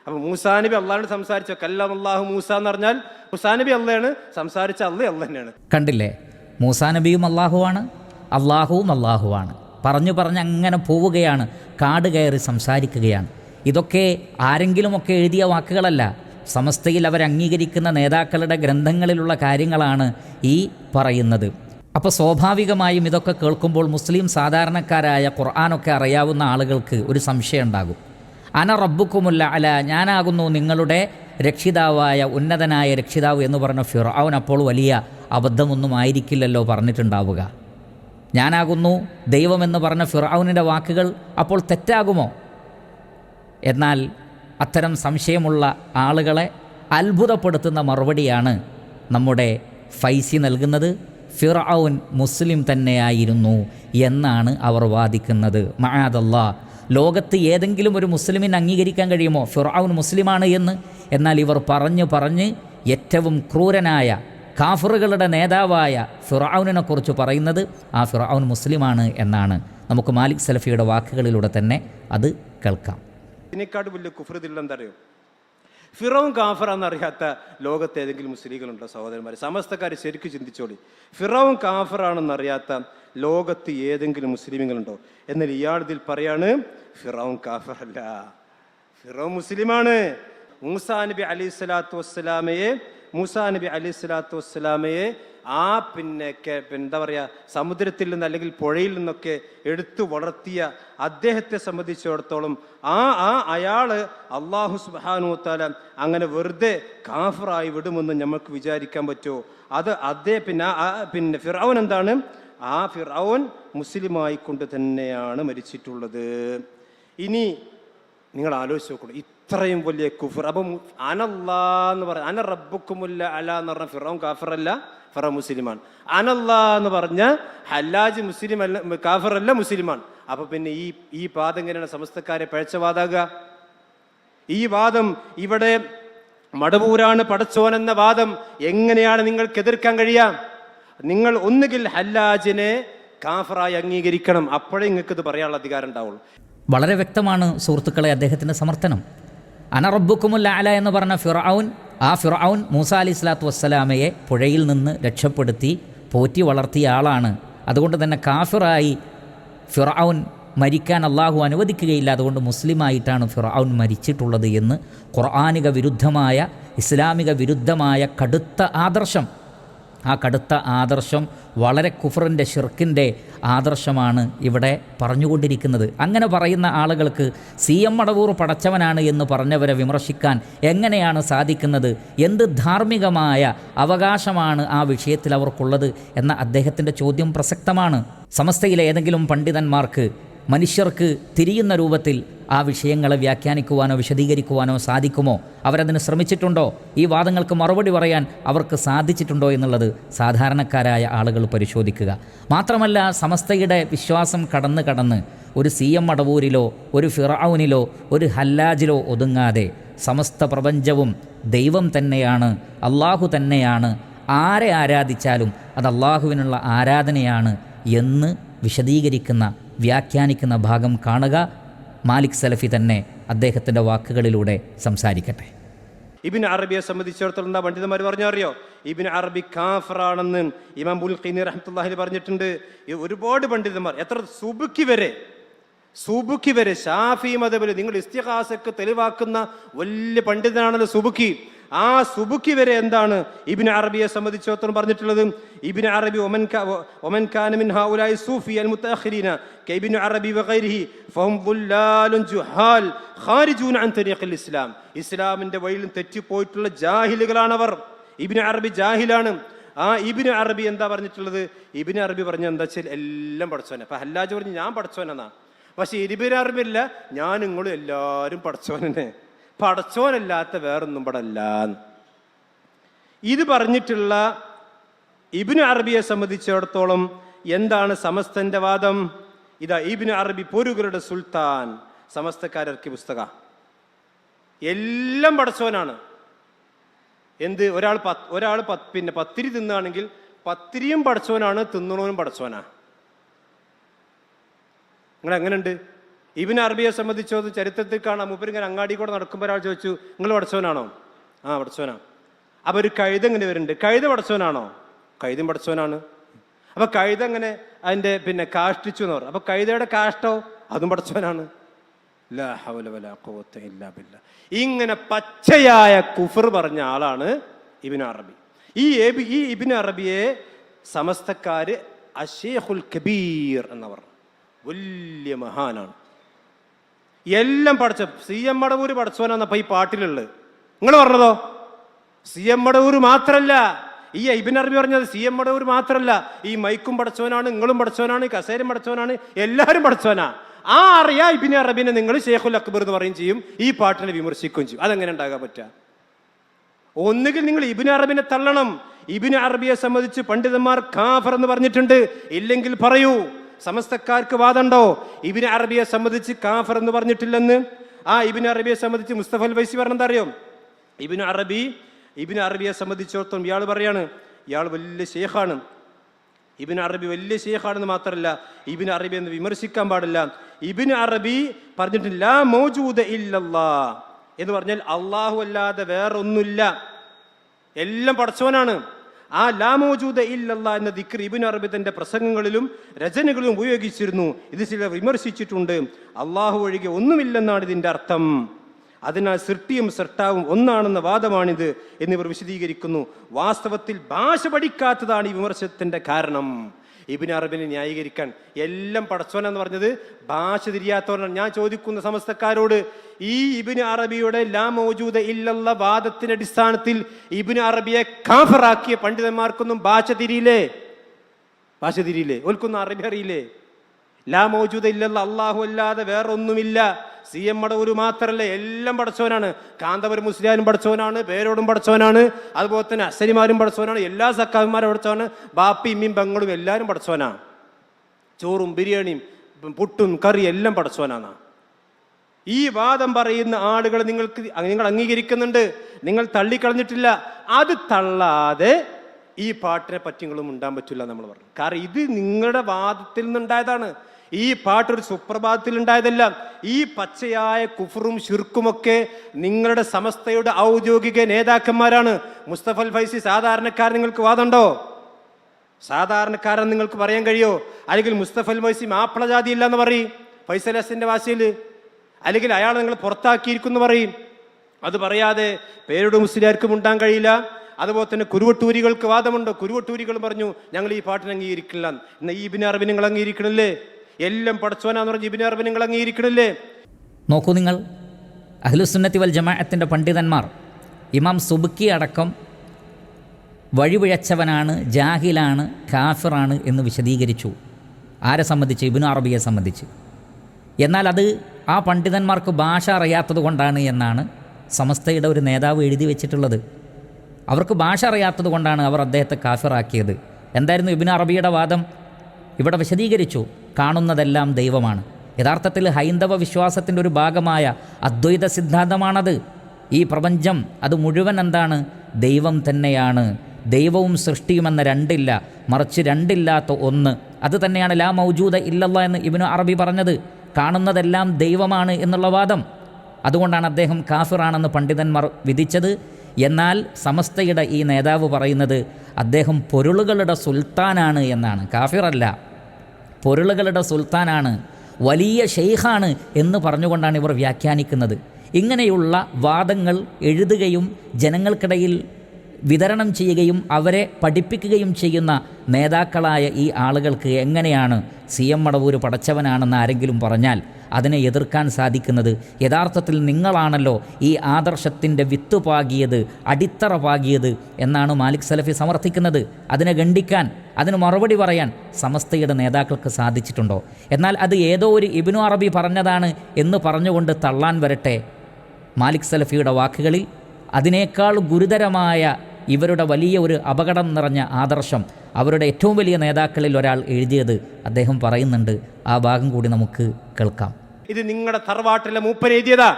അപ്പൊ മൂസാ നബി അള്ളഹാനോട് സംസാരിച്ച? കല്ലാം അള്ളാഹു മൂസ എന്ന് പറഞ്ഞാൽ മൂസാ നബി അള്ളയാണ് സംസാരിച്ച അള്ള അള്ള തന്നെയാണ് കണ്ടില്ലേ? മൂസാ നബിയും അള്ളാഹുവാണ് അള്ളാഹുവും അള്ളാഹുവാണ്. പറഞ്ഞു പറഞ്ഞ് അങ്ങനെ പോവുകയാണ് കാട് കയറി സംസാരിക്കുകയാണ്. ഇതൊക്കെ ആരെങ്കിലുമൊക്കെ എഴുതിയ വാക്കുകളല്ല. സമസ്തയിൽ അവർ അംഗീകരിക്കുന്ന നേതാക്കളുടെ ഗ്രന്ഥങ്ങളിലുള്ള കാര്യങ്ങളാണ് ഈ പറയുന്നത്. അപ്പോൾ സ്വാഭാവികമായും ഇതൊക്കെ കേൾക്കുമ്പോൾ മുസ്ലിം സാധാരണക്കാരായ ഖുർആാനൊക്കെ അറിയാവുന്ന ആളുകൾക്ക് ഒരു സംശയം ഉണ്ടാകും. അന റബ്ബുക്കുമുല്ല അല ഞാനാകുന്നു നിങ്ങളുടെ രക്ഷിതാവായ ഉന്നതനായ രക്ഷിതാവ് എന്ന് പറഞ്ഞ ഫിറൌൻ അപ്പോൾ വലിയ അബദ്ധമൊന്നും ആയിരിക്കില്ലല്ലോ പറഞ്ഞിട്ടുണ്ടാവുക. ഞാനാകുന്നു ദൈവമെന്ന് പറഞ്ഞ ഫിറാവുനിന്റെ വാക്കുകൾ അപ്പോൾ തെറ്റാകുമോ? എന്നാൽ അത്തരം സംശയമുള്ള ആളുകളെ അത്ഭുതപ്പെടുത്തുന്ന മറുപടിയാണ് നമ്മുടെ ഫൈസി നൽകുന്നത്. ഫിറൌൻ മുസ്ലിം തന്നെയായിരുന്നു എന്നാണ് അവർ വാദിക്കുന്നത്. മഹാദല്ല ലോകത്ത് ഏതെങ്കിലും ഒരു മുസ്ലിമിന് അംഗീകരിക്കാൻ കഴിയുമോ? ഫിറൌൻ മുസ്ലിമാണ് എന്ന്. എന്നാൽ ഇവർ പറഞ്ഞു പറഞ്ഞ് ഏറ്റവും ക്രൂരനായ കാഫറുകളുടെ നേതാവായ ഫിറൌനിനെക്കുറിച്ച് പറയുന്നത് ആ ഫിറൌൻ മുസ്ലിമാണ് എന്നാണ്. നമുക്ക് മാലിക് സലഫിയുടെ വാക്കുകളിലൂടെ തന്നെ അത് കേൾക്കാം. ഇതിനേക്കാട് വലിയ കുഫൃതില്ല എന്താ അറിയോ ഫിറോൻ കാഫറാന്ന് അറിയാത്ത ലോകത്തെ ഏതെങ്കിലും മുസ്ലിങ്ങളുണ്ടോ സഹോദരന്മാർ സമസ്തക്കാർ ശരിക്കും ചിന്തിച്ചോളി. ഫിറോൻ കാഫറാണെന്നറിയാത്ത ലോകത്ത് ഏതെങ്കിലും മുസ്ലിമുകളുണ്ടോ? എന്നാൽ ഇയാൾ ഇതിൽ പറയാണ് ഫിറോൻ കാഫറല്ല. ഫിറോ മുസ്ലിമാണ്. മൂസാ നബി അലി സ്വലാത്തു വസ്സലാമയെ മൂസാ നബി അലി സ്വലാത്തു വസ്സലാമയെ ആ പിന്നെ എന്താ പറയുക സമുദ്രത്തിൽ നിന്ന് അല്ലെങ്കിൽ പുഴയിൽ നിന്നൊക്കെ എടുത്തു വളർത്തിയ അദ്ദേഹത്തെ സംബന്ധിച്ചിടത്തോളം ആ ആ അയാൾ അള്ളാഹു സുബാനു താല അങ്ങനെ വെറുതെ കാഫറായി വിടുമെന്ന് നമുക്ക് വിചാരിക്കാൻ പറ്റുമോ? അത് അതേ പിന്നെ പിന്നെ ഫിറൌൻ എന്താണ്? ആ ഫിറൌൻ മുസ്ലിമായിക്കൊണ്ട് തന്നെയാണ് മരിച്ചിട്ടുള്ളത്. ഇനി നിങ്ങൾ ആലോചിച്ച് നോക്കണം ഇത്രയും വലിയ കുഫർ. അപ്പം അനല്ലാ എന്ന് പറഞ്ഞ അന റബ്ബുക്കുമുല്ല അല എന്ന് പറഞ്ഞ ഫിറോം കാഫറല്ല ഫിറ മുസ്ലിമാണ്. അനല്ലാ എന്ന് പറഞ്ഞ ഹല്ലാജ് മുസ്ലിം അല്ല കാഫറല്ല മുസ്ലിമാണ്. അപ്പൊ പിന്നെ ഈ ഈ വാദം എങ്ങനെയാണ് സമസ്തക്കാരെ പഴച്ചവാദാകുക ഈ വാദം ഇവിടെ മടവൂരാണ് പടച്ചോൻ എന്ന വാദം എങ്ങനെയാണ് നിങ്ങൾക്ക് എതിർക്കാൻ കഴിയാം? നിങ്ങൾ ഒന്നുകിൽ ഹല്ലാജിനെ കാഫറായി അംഗീകരിക്കണം അപ്പോഴേ നിങ്ങൾക്ക് ഇത് പറയാനുള്ള അധികാരം ഉണ്ടാവുള്ളൂ. വളരെ വ്യക്തമാണ് സുഹൃത്തുക്കളെ അദ്ദേഹത്തിന്റെ സമർത്ഥനം. അനറബുക്കുമുല്ല അല എന്ന് പറഞ്ഞ ഫിറൌൻ ആ ഫിറൌൻ മൂസ അലി ഇസ്ലാത്തു വസ്സലാമയെ പുഴയിൽ നിന്ന് രക്ഷപ്പെടുത്തി പോറ്റി വളർത്തിയ ആളാണ്. അതുകൊണ്ട് തന്നെ കാഫിറായി ഫിറൌൻ മരിക്കാൻ അള്ളാഹു അനുവദിക്കുകയില്ല. അതുകൊണ്ട് മുസ്ലിമായിട്ടാണ് ഫിറൌൻ മരിച്ചിട്ടുള്ളത് എന്ന് ഖുർആാനിക വിരുദ്ധമായ ഇസ്ലാമിക വിരുദ്ധമായ കടുത്ത ആദർശം ആ കടുത്ത ആദർശം വളരെ കുഫറിന്റെ ഷിർക്കിന്റെ ആദർശമാണ് ഇവിടെ പറഞ്ഞുകൊണ്ടിരിക്കുന്നത്. അങ്ങനെ പറയുന്ന ആളുകൾക്ക് സി എം മടവൂർ പടച്ചവനാണ് എന്ന് പറഞ്ഞവരെ വിമർശിക്കാൻ എങ്ങനെയാണ് സാധിക്കുന്നത്? എന്ത് ധാർമ്മികമായ അവകാശമാണ് ആ വിഷയത്തിൽ അവർക്കുള്ളത് എന്ന അദ്ദേഹത്തിന്റെ ചോദ്യം പ്രസക്തമാണ്. സമസ്തയിലെ ഏതെങ്കിലും പണ്ഡിതന്മാർക്ക് മനുഷ്യർക്ക് തിരിയുന്ന രൂപത്തിൽ ആ വിഷയങ്ങളെ വ്യാഖ്യാനിക്കുവാനോ വിശദീകരിക്കുവാനോ സാധിക്കുമോ? അവരതിന് ശ്രമിച്ചിട്ടുണ്ടോ? ഈ വാദങ്ങൾക്ക് മറുപടി പറയാൻ അവർക്ക് സാധിച്ചിട്ടുണ്ടോ എന്നുള്ളത് സാധാരണക്കാരായ ആളുകൾ പരിശോധിക്കുക. മാത്രമല്ല സമസ്തയുടെ വിശ്വാസം കടന്ന് കടന്ന് ഒരു സി എം മടവൂരിലോ ഒരു ഫിറൌനിലോ ഒരു ഹല്ലാജിലോ ഒതുങ്ങാതെ സമസ്ത പ്രപഞ്ചവും ദൈവം തന്നെയാണ് അള്ളാഹു തന്നെയാണ് ആരെ ആരാധിച്ചാലും അത് അള്ളാഹുവിനുള്ള ആരാധനയാണ് എന്ന് വിശദീകരിക്കുന്ന വ്യാഖ്യാനിക്കുന്ന ഭാഗം കാണുക. മാലിക് സലഫി തന്നെ അദ്ദേഹത്തിന്റെ വാക്കുകളിലൂടെ സംസാരിക്കട്ടെ. ഇബിൻ അറബിയെ സംബന്ധിച്ചിടത്തോളം എന്താ പണ്ഡിതന്മാർ പറഞ്ഞു അറിയോ ഇബിൻ അറബി കാഫറാണെന്ന് ഇമാം ബുൽഖീനി റഹ്മത്തുള്ളാഹി പറഞ്ഞിട്ടുണ്ട്. ഒരുപാട് പണ്ഡിതന്മാർ എത്ര സുബുക്കി വരെ സുബുക്കി വരെ ഷാഫി മതബിൽ നിങ്ങൾ ഇസ്തിഹാസക്ക് തെളിവാക്കുന്ന വലിയ പണ്ഡിതനാണല്ലോ സുബുക്കി. ആ സുബുക്കി വരെ എന്താണ് ഇബിൻ അറബിയെ സംബന്ധിച്ചിടത്തോളം പറഞ്ഞിട്ടുള്ളത്? ഇബിൻ അറബി ഒമൻ ഒമൻ സൂഫി അൽ മുത്തഖിരീന അറബി ജുഹാൽ അൻ തരീഖിൽ ഇസ്ലാം. ഇസ്ലാമിന്റെ വഴിയിൽ തെറ്റിപ്പോയിട്ടുള്ള ജാഹിലുകളാണവർ. ഇബിൻ അറബി ജാഹിലാണ്. ആ ഇബിന് അറബി എന്താ പറഞ്ഞിട്ടുള്ളത്? ഇബിന് അറബി പറഞ്ഞ എന്താ വെച്ചാൽ എല്ലാം പഠിച്ചോനെ അപ്പൊ ഹല്ലാജ് പറഞ്ഞു ഞാൻ പഠിച്ചോനെന്നാ പക്ഷെ ഇരിബിന് അറബി ഞാൻ നിങ്ങളും എല്ലാവരും പഠിച്ചോനെ പഠിച്ചോനല്ലാത്ത വേറൊന്നും പടല്ല ഇത് പറഞ്ഞിട്ടുള്ള ഇബിന് അറബിയെ സംബന്ധിച്ചിടത്തോളം എന്താണ് സമസ്തന്റെ വാദം? ഇതാ ഇബിന് അറബി പോരുകളുടെ സുൽത്താൻ സമസ്തക്കാരർക്ക് പുസ്തക. എല്ലാം പടച്ചോനാണ്. എന്ത്? ഒരാൾ പത്ത് ഒരാൾ പത്ത് പിന്നെ പത്തിരി തിന്നാണെങ്കിൽ പത്തിരിയും പടച്ചോനാണ് തിന്നണവനും പടച്ചോനാ. നിങ്ങൾ എങ്ങനെയുണ്ട് ഇബിൻ അറബിയെ സംബന്ധിച്ചോ ചരിത്രത്തിൽ കാണാം. മൂപ്പര് ഇങ്ങനെ അങ്ങാടി കൂടെ നടക്കുമ്പോൾ ഒരാൾ ചോദിച്ചു നിങ്ങൾ പഠിച്ചവനാണോ ആ വടച്ചവനാ അപ്പൊ ഒരു കഴുത എങ്ങനെ വരുന്നുണ്ട്. കഴുത പഠിച്ചവനാണോ കഴുതും പഠിച്ചവനാണ് അപ്പോൾ കഴുത എങ്ങനെ അതിന്റെ പിന്നെ കാഷ്ടിച്ചു എന്ന് പറഞ്ഞു. അപ്പൊ കഴുതയുടെ കാഷ്ടോ? അതും പഠിച്ചവനാണ്. ഇങ്ങനെ പച്ചയായ കുഫർ പറഞ്ഞ ആളാണ് ഇബിൻ അറബി. ഈ എബി- ഈ ഇബിൻ അറബിയെ സമസ്തക്കാര് അഷേഖുൽ കബീർ എന്നവർ വലിയ മഹാനാണ്. എല്ലാം പഠിച്ച സി എം മടവൂര് പഠിച്ചവനാന്നപ്പോ ഈ പാട്ടിലുള്ളത്. നിങ്ങൾ പറഞ്ഞതോ? സി എം മടവൂർ മാത്രല്ല. ഈ ഐബിൻ അറബി പറഞ്ഞത് സി എം മടവൂർ മാത്രല്ല. ഈ മൈക്കും പഠിച്ചവനാണ് നിങ്ങളും പഠിച്ചവനാണ് കസേരും പഠിച്ചവനാണ് എല്ലാവരും പഠിച്ചവനാ. ആ അറിയാ ഇബിൻ അറബിനെ നിങ്ങൾ ഷേഖുൽ അക്ബർ എന്ന് പറയും ചെയ്യും ഈ പാട്ടിനെ വിമർശിക്കുകയും ചെയ്യും. അതെങ്ങനെ ഉണ്ടാകാൻ പറ്റുക? ഒന്നുകിൽ നിങ്ങൾ ഇബിൻ അറബിനെ തള്ളണം. ഇബിൻ അറബിയെ സംബന്ധിച്ച് പണ്ഡിതന്മാർ കാഫർ എന്ന് പറഞ്ഞിട്ടുണ്ട്. ഇല്ലെങ്കിൽ പറയൂ സമസ്തക്കാർക്ക് വാദമുണ്ടോ? ഇബിന് അറബിയെ സംബന്ധിച്ച് കാഫർ എന്ന് പറഞ്ഞിട്ടില്ലെന്ന്. ആ ഇബിന് അറബിയെ സംബന്ധിച്ച് മുസ്തഫൽ വൈസി പറഞ്ഞത് അറിയോ? ഇബിന് അറബി ഇബിന് അറബിയെ സംബന്ധിച്ചിടത്തോളം ഇയാൾ പറയാണ് ഇയാൾ വലിയ ഷേഖാണ് ഇബിൻ അറബി വലിയ ഷെയ്ഖാണെന്ന് മാത്രമല്ല ഇബിൻ അറബി എന്ന് വിമർശിക്കാൻ പാടില്ല. ഇബിൻ അറബി പറഞ്ഞിട്ടില്ല മൗജൂദ ഇല്ലല്ലാ എന്ന് പറഞ്ഞാൽ അള്ളാഹു അല്ലാതെ വേറൊന്നുമില്ല. എല്ലാം പഠിച്ചവനാണ് ആ ലാമോജൂദ മൗജൂദ ഇല്ലല്ലാ എന്ന ദിക്ർ ഇബിൻ അറബി തന്റെ പ്രസംഗങ്ങളിലും രചനകളിലും ഉപയോഗിച്ചിരുന്നു. ഇത് ചിലർ വിമർശിച്ചിട്ടുണ്ട്. അള്ളാഹു ഒഴികെ ഒന്നുമില്ലെന്നാണ് ഇതിന്റെ അർത്ഥം. അതിനാൽ സൃഷ്ടിയും സൃഷ്ടാവും ഒന്നാണെന്ന വാദമാണിത് എന്നിവർ വിശദീകരിക്കുന്നു. വാസ്തവത്തിൽ ഭാഷ പഠിക്കാത്തതാണ് ഈ വിമർശനത്തിന്റെ കാരണം. ഇബിൻ അറബിനെ ന്യായീകരിക്കാൻ. എല്ലാം പടച്ചോനെന്ന് പറഞ്ഞത് ഭാഷ തിരിയാത്തവരാണ്. ഞാൻ ചോദിക്കുന്ന സമസ്തക്കാരോട് ഈ ഇബിൻ അറബിയുടെ ലാ മൗജൂദ ഇല്ലുള്ള വാദത്തിന്റെ അടിസ്ഥാനത്തിൽ ഇബിൻ അറബിയെ കാഫറാക്കിയ പണ്ഡിതന്മാർക്കൊന്നും ഭാഷ തിരിയില്ലേ? ഭാഷ തിരിയില്ലേ? ഓൽക്കൊന്നും അറബി അറിയില്ലേ? ലാ മൗജൂദ ഇല്ലല്ല അള്ളാഹു അല്ലാതെ വേറെ ഒന്നുമില്ല സി എം മടവൂര് മാത്രമല്ല എല്ലാം പഠിച്ചവനാണ്. കാന്തപുരം മുസ്ലിയാനും പഠിച്ചവനാണ് പേരോടും പഠിച്ചവനാണ് അതുപോലെ തന്നെ അശ്വനിമാരും പഠിച്ചവനാണ് എല്ലാ സക്കാവിമാരും പഠിച്ചവനാണ് ബാപ്പി ഇമ്മിയും പെങ്ങളും എല്ലാവരും പഠിച്ചവനാണ് ചോറും ബിരിയാണിയും പുട്ടും കറി എല്ലാം പഠിച്ചവനാണ്. ഈ വാദം പറയുന്ന ആളുകൾ നിങ്ങൾക്ക് നിങ്ങൾ അംഗീകരിക്കുന്നുണ്ട് നിങ്ങൾ തള്ളിക്കളഞ്ഞിട്ടില്ല അത് തള്ളാതെ ഈ പാട്ടിനെ പറ്റി നിങ്ങളും ഉണ്ടാൻ പറ്റില്ല നമ്മൾ പറഞ്ഞു. കാരണം ഇത് നിങ്ങളുടെ വാദത്തിൽ നിന്നുണ്ടായതാണ്. ഈ പാട്ടൊരു സുപ്രഭാതത്തിൽ ഉണ്ടായതല്ല ഈ പച്ചയായ കുഫറും ഷിർക്കുമൊക്കെ നിങ്ങളുടെ സമസ്തയുടെ ഔദ്യോഗിക നേതാക്കന്മാരാണ്. മുസ്തഫൽ ഫൈസി സാധാരണക്കാരൻ നിങ്ങൾക്ക് വാദമുണ്ടോ? സാധാരണക്കാരൻ നിങ്ങൾക്ക് പറയാൻ കഴിയോ? അല്ലെങ്കിൽ മുസ്തഫൽ ഫൈസി മാപ്പിള ജാതി ഇല്ല പറയും? ഫൈസൽ ഹസന്റെ വാശിയിൽ? അല്ലെങ്കിൽ അയാൾ നിങ്ങൾ പുറത്താക്കിയിരിക്കുന്നു പറയും? അത് പറയാതെ പേരുടെ മുസ്ലിയാർക്കും ഉണ്ടാൻ കഴിയില്ല. അതുപോലെ തന്നെ കുരുവട്ടൂരികൾക്ക് വാദമുണ്ട്. കുരുവട്ടൂരികൾ പറഞ്ഞു ഞങ്ങൾ ഈ പാട്ടിന് അംഗീകരിക്കില്ല. ഇന്ന് ഈ അറബി നിങ്ങൾ അംഗീകരിക്കണില്ലേ? എല്ലാം പടച്ചോനാന്ന് പറഞ്ഞ് ഇബിൻ അറബി നിങ്ങൾ അംഗീകരിക്കണില്ലേ? നോക്കൂ നിങ്ങൾ. അഹ്ലുസുന്നത്തി വൽ ജമാഅത്തിന്റെ പണ്ഡിതന്മാർ ഇമാം സുബുക്കി അടക്കം വഴിപിഴച്ചവനാണ് ജാഹിലാണ് കാഫിറാണ് എന്ന് വിശദീകരിച്ചു. ആരെ സംബന്ധിച്ച്? ഇബിനു അറബിയെ സംബന്ധിച്ച്. എന്നാൽ അത് ആ പണ്ഡിതന്മാർക്ക് ഭാഷ അറിയാത്തത് കൊണ്ടാണ് എന്നാണ് സമസ്തയുടെ ഒരു നേതാവ് എഴുതി വെച്ചിട്ടുള്ളത്. അവർക്ക് ഭാഷ അറിയാത്തത് കൊണ്ടാണ് അവർ അദ്ദേഹത്തെ കാഫിറാക്കിയത്. എന്തായിരുന്നു ഇബിൻ അറബിയുടെ വാദം? ഇവിടെ വിശദീകരിച്ചു. കാണുന്നതെല്ലാം ദൈവമാണ്. യഥാർത്ഥത്തിൽ ഹൈന്ദവ വിശ്വാസത്തിന്റെ ഒരു ഭാഗമായ അദ്വൈത സിദ്ധാന്തമാണത്. ഈ പ്രപഞ്ചം അത് മുഴുവൻ എന്താണ്? ദൈവം തന്നെയാണ്. ദൈവവും സൃഷ്ടിയുമെന്ന രണ്ടില്ല മറിച്ച് രണ്ടില്ലാത്ത ഒന്ന്. അത് തന്നെയാണ് ലാ മൗജൂദ ഇല്ലല്ല എന്ന് ഇബിനു അറബി പറഞ്ഞത്. കാണുന്നതെല്ലാം ദൈവമാണ് എന്നുള്ള വാദം. അതുകൊണ്ടാണ് അദ്ദേഹം കാഫിറാണെന്ന് പണ്ഡിതന്മാർ വിധിച്ചത്. എന്നാൽ സമസ്തയുടെ ഈ നേതാവ് പറയുന്നത് അദ്ദേഹം പൊരുളുകളുടെ സുൽത്താനാണ് എന്നാണ്. കാഫിറല്ല. പൊരുളുകളുടെ സുൽത്താനാണ് വലിയ ഷെയ്ഖാണ് എന്ന് പറഞ്ഞുകൊണ്ടാണ് ഇവർ വ്യാഖ്യാനിക്കുന്നത്. ഇങ്ങനെയുള്ള വാദങ്ങൾ എഴുതുകയും ജനങ്ങൾക്കിടയിൽ വിതരണം ചെയ്യുകയും അവരെ പഠിപ്പിക്കുകയും ചെയ്യുന്ന നേതാക്കളായ ഈ ആളുകൾക്ക് എങ്ങനെയാണ് സി എം മടവൂർ പടച്ചവനാണെന്ന് ആരെങ്കിലും പറഞ്ഞാൽ അതിനെ എതിർക്കാൻ സാധിക്കുന്നത്? യഥാർത്ഥത്തിൽ നിങ്ങളാണല്ലോ ഈ ആദർശത്തിന്റെ വിത്ത് പാകിയത് അടിത്തറ പാകിയത് എന്നാണ് മാലിക് സലഫി സമർത്ഥിക്കുന്നത്. അതിനെ ഖണ്ഡിക്കാൻ അതിന് മറുപടി പറയാൻ സമസ്തയുടെ നേതാക്കൾക്ക് സാധിച്ചിട്ടുണ്ടോ? എന്നാൽ അത് ഏതോ ഒരു ഇബിനു അറബി പറഞ്ഞതാണ് എന്ന് പറഞ്ഞുകൊണ്ട് തള്ളാൻ വരട്ടെ മാലിക് സലഫിയുടെ വാക്കുകളിൽ? അതിനേക്കാൾ ഗുരുതരമായ ഇവരുടെ വലിയ ഒരു അപകടം നിറഞ്ഞ ആദർശം അവരുടെ ഏറ്റവും വലിയ നേതാക്കളിൽ ഒരാൾ എഴുതിയത് അദ്ദേഹം പറയുന്നുണ്ട്. ആ ഭാഗം കൂടി നമുക്ക് കേൾക്കാം. ഇത് നിങ്ങളുടെ തറവാട്ടിലെ മൂപ്പൻ എഴുതിയതാ.